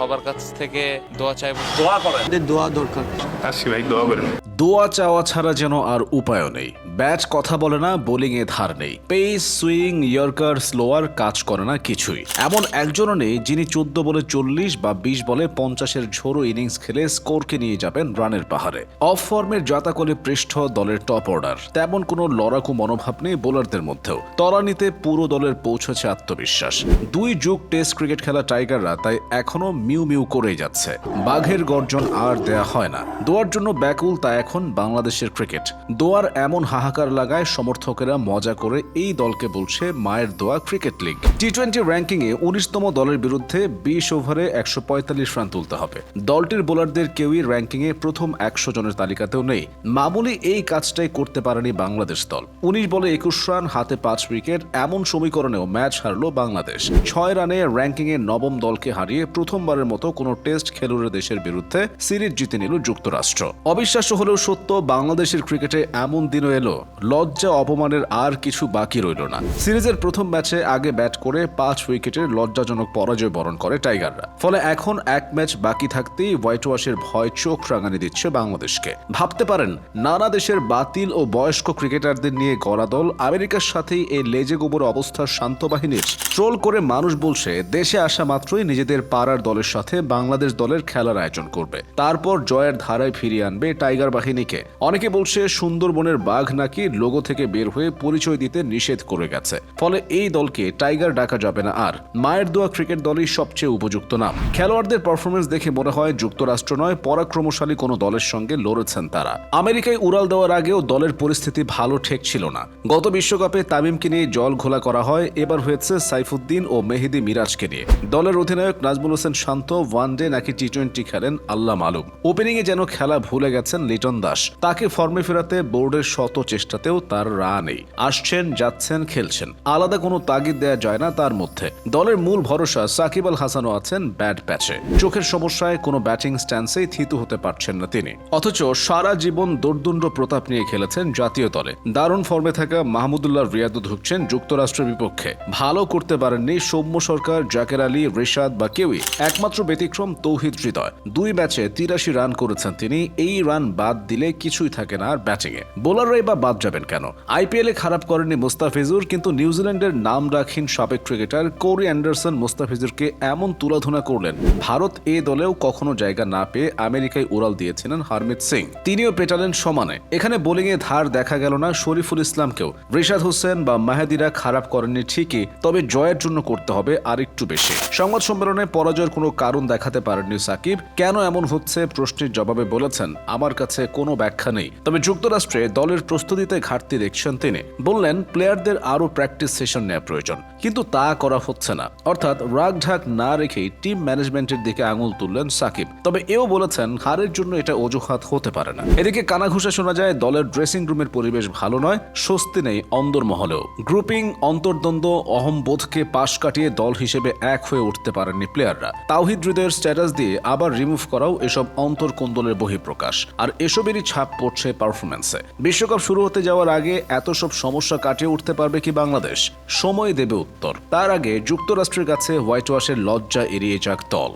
সবার কাছ থেকে দোয়া চাইব। দোয়া করেন। দোয়া দরকার। আসি ভাই দোয়া করেন। দোয়া চাওয়া ছাড়া যেন আর উপায় নেই। ব্যাট কথা বলে না বোলিং এ ধার নেই। পেস, সুইং, ইয়র্কার, স্লোয়ার কাজ করে না কিছুই। এমন একজনও নেই যিনি চোদ্দ বলে চল্লিশ বা বিশ বলে পঞ্চাশের ঝোড়ো ইনিংস খেলে স্কোরকে নিয়ে যাবেন রানের পাহাড়ে। অফ ফর্মের জাতাকলে পৃষ্ঠ দলের টপ অর্ডার। তেমন কোনো লড়াকু মনোভাব নেই বোলারদের মধ্যেও। তলানিতে পুরো দলের পৌঁছেছে আত্মবিশ্বাস। দুই যুগ টেস্ট ক্রিকেট খেলা টাইগাররা তাই এখনও মিউ মিউ করেই যাচ্ছে। বাঘের গর্জন আর দেয়া হয় না। দোয়ার জন্য ব্যাকুল তা এখন বাংলাদেশের ক্রিকেট। দোয়ার এমন হাহাকার লাগায় সমর্থকেরা মজা করে এই দলকে বলছে মায়ের দোয়া ক্রিকেট লিগ। টি টোয়েন্টি র্যাঙ্কিংয়ে উনিশতম দলের বিরুদ্ধে বিশ ওভারে একশো পঁয়তাল্লিশ রান তুলতে হবে। দলটির বোলারদের কেউই র্যাঙ্কিংয়ে প্রথম একশো জনের তালিকাতেও নেই। মামুলি এই কাজটাই করতে পারেনি বাংলাদেশ দল। উনিশ বলে একুশ রান, হাতে পাঁচ উইকেট, এমন সমীকরণেও ম্যাচ হারল বাংলাদেশ। ছয় রানে র্যাঙ্কিংয়ে নবম দলকে হারিয়ে প্রথমবারের মতো কোনো টেস্ট খেলুড়ে দেশের বিরুদ্ধে সিরিজ জিতে নিল যুক্তরাষ্ট্র। অবিশ্বাস্য হলেও সত্য, বাংলাদেশের ক্রিকেটে এমন দিনও এলো। লজ্জা, অপমানের আর কিছু বাকি রইল না। সিরিজের প্রথম ম্যাচে আগে ব্যাট করে পাঁচ উইকেটের লজ্জাজনক পরাজয় বরণ করে টাইগাররা। ফলে এখন এক ম্যাচ বাকি থাকতেই হোয়াইট ওয়াশের ভয় চোখ রাঙানি দিচ্ছে বাংলাদেশকে। ভাবতে পারেন, নানা দেশের বাতিল ও বয়স্ক ক্রিকেটারদের নিয়ে গড়া দল আমেরিকার সাথেই এই লেজে গোবর অবস্থার শান্ত বাহিনীর। ট্রোল করে মানুষ বলছে, দেশে আসা মাত্রই নিজেদের পাড়ার দলের সাথে বাংলাদেশ দলের খেলার আয়োজন করবে। তারপর জয়ের ধারায় ফিরিয়ে আনবে টাইগার বাহিনীকে। অনেকে বলছে সুন্দরবনের বাঘ নাকি লোগো থেকে বের হয়ে পরিচয় দিতে নিষেধ করে গেছে। ফলে এই দলকে টাইগার ডাকা যাবে না আর। মায়ের দোয়া ক্রিকেট দলই সবচেয়ে উপযুক্ত নাম। খেলোয়াড়দের পারফরমেন্স দেখে মনে হয় যুক্তরাষ্ট্র নয়, পরাক্রমশালী কোনো দলের সঙ্গে লড়েছেন তারা। আমেরিকায় উড়াল দেওয়ার আগেও দলের পরিস্থিতি ভালো ঠেক ছিল না। গত বিশ্বকাপে তামিমকে নিয়ে জল ঘোলা করা হয়, এবার হয়েছে সাইফুদ্দিন ও মেহেদি মিরাজকে নিয়ে। দলের অধিনায়ক নাজমুল হোসেন শান্ত ওয়ান ডে নাকি টি টোয়েন্টি খেলেন আল্লাহ মালুম। ওপেনিংয়ে যেন খেলা ভুলে গেছেন লিটন দাস। তাকে ফর্মে ফেরাতে বোর্ডের শত চেষ্টাতেও তার রা নেই। আসছেন, যাচ্ছেন, খেলছেন। আলাদা কোনো তাগিদ দেয়া যায় না তার মধ্যে। দলের মূল ভরসা সাকিব আল হাসানও আছেন ব্যাট প্যাচে। চোখের সমস্যায় কোনো ব্যাটিং স্ট্যান্সেই থিতু হতে পারছেন না তিনি। অথচ সারা জীবন দোর্দণ্ড প্রতাপ নিয়ে খেলেছেন জাতীয় দলে। দারুণ ফর্মে থাকা মাহমুদুল্লাহ রিয়াদও ঢুকছেন যুক্তরাষ্ট্রের বিপক্ষে। ভালো করতে পারেননি সৌম্য সরকার, জাকের আলী, রেশাদ বা কেউই। একমাত্র ব্যতিক্রম তৌহিদ হৃদয়। দুই ম্যাচে তিরাশি রান করেছেন তিনি। এই রান বাদ দিলে কিছুই থাকে না আর ব্যাটিংয়ে। বোলাররাই বা বাদ যাবেন কেন? আইপিএলে খারাপ করেনি মুস্তাফিজুর, কিন্তু নিউজিল্যান্ডের নাম রাখীন সাবেক ক্রিকেটার কোরি অ্যান্ডারসন মুস্তাফিজুরকে এমন তুলাধুনা করলেন, ভারত এ দলেও কখনো জায়গা না পেয়ে আমেরিকায় উড়াল দিয়েছিলেন হারমিত সিং। তিনিও পেটালেন সমানে। এখানে বোলিংয়ে ধার দেখা গেল না শরীফুল ইসলামকেও। রিশাদ হোসেন বা মাহাদিরা খারাপ করেননি ঠিকই, তবে জয়ের জন্য করতে হবে আরেকটু বেশি। সংবাদ সম্মেলনে পরাজয়ের কোনো কারণ দেখাতে পারেননি সাকিব। কেন এমন হচ্ছে প্রশ্নের জবাবে বলেছেন, আমার কাছে কোনো ব্যাখ্যা নেই। তবে যুক্তরাষ্ট্রে দলের প্রস্তুতিতে ঘাটতি দেখছেন তিনি। বললেন, প্লেয়ারদের আরও প্র্যাকটিস সেশন নেওয়া প্রয়োজন। কিন্তু তা করা হচ্ছে না। অর্থাৎ রাগ ঢাক না রেখেই টিম ম্যানেজমেন্টের দিকে আঙুল তুললেন সাকিব। তবে এও বলেছেন, হারের জন্য এটা অজুহাত হতে পারে না। এদিকে কানাঘুষা শোনা যায়, দলের ড্রেসিং রুমের পরিবেশ ভালো নয়, স্বস্তি নেই অন্দরমহলেও গ্রুপিং, অন্তর্দ্বন্দ্ব, অহমবোধকে পাশ কাটিয়ে দল হিসেবে এক হয়ে উঠতে পারেননি প্লেয়াররা। তাওহিদ হৃদয়ের স্ট্যাটাস দিয়ে আবার রিমুভ করাও এসব অন্তর্কোন্দলের বহিঃপ্রকাশ। আর এসবেরই ছাপ পড়ছে পারফরমেন্সে বিশ্বকাপ শুরু হতে যাওয়ার আগে এত সব সমস্যা কাটিয়ে উঠতে পারবে কি বাংলাদেশ? সময় দেবে উত্তর। তার আগে যুক্তরাষ্ট্রের কাছে হোয়াইট ওয়াশের লজ্জা এড়িয়ে যাক দল।